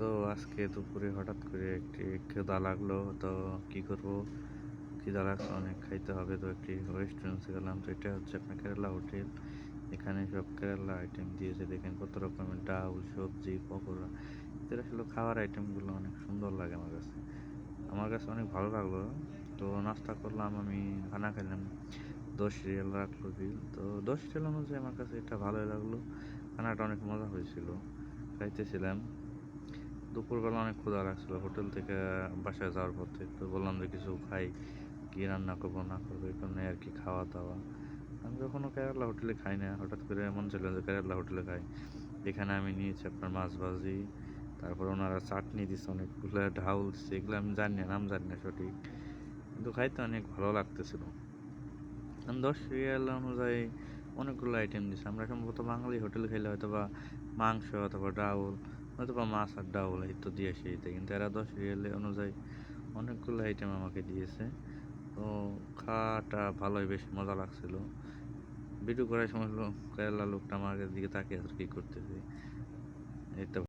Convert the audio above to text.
তো আজকে দুপুরে হঠাৎ করে একটি খিদা লাগল, তো কি করব? খিদা লাগছে, অনেক খাইতে হবে, তো একটি রেস্টুরেন্টে গেলাম, তো এটা হচ্ছে আপনার কেরালা হোটেল। এখানে সব কেরালা আইটেম দিয়েছে, দেখেন কত রকমের ডাল, সবজি, পকোড়া। এদের আসলে খাওয়ার আইটেমগুলো অনেক সুন্দর লাগে আমার কাছে। আমার কাছে অনেক ভালো লাগল, তো নাস্তা করলাম, আমি খানা খেলাম। দশ রিয়াল রাখল বিল তো দশ রিয়াল অনুযায়ী আমার কাছে এটা ভালোই লাগল। খানাটা অনেক মজা হয়েছিল, খাইতেছিলাম। দুপুরবেলা অনেক ক্ষুধা লাগছিল। হোটেল থেকে বাসায় যাওয়ার পথে তো বললাম যে কিছু খাই, কী রান্না করব, না করব এই কারণে আর কি খাওয়া দাওয়া। আমি কখনো কেরালা হোটেলে খাই না, হঠাৎ করে মন ছিল যে কেরালা হোটেলে খাই। এখানে আমি নিয়েছি আপনার মাছ ভাজি, তারপর ওনারা চাটনি দিচ্ছে অনেকগুলো ঢাউল দিচ্ছে এগুলো আমি জানি না, নাম জানি না সঠিক। কিন্তু খাইতে অনেক ভালো লাগতেছিল। দশ রিয়াল অনুযায়ী অনেকগুলো আইটেম দিচ্ছে আমরা সম্ভবত বাঙালি হোটেল খেলে হয়তো বা মাংস অথবা ডাউল হয়তো বা মাছ আর ডাউল এই তো দিয়ে সেইতে কিন্তু এরা দশ রিয়ালে অনুযায়ী অনেকগুলো আইটেম আমাকে দিয়েছে। তো খাওয়াটা ভালোই, বেশ মজা লাগছিল। ভিডিও করার সময় হলো কেরালা লোকটা আমার দিকে তাকিয়ে আর কি করতেছে। তো।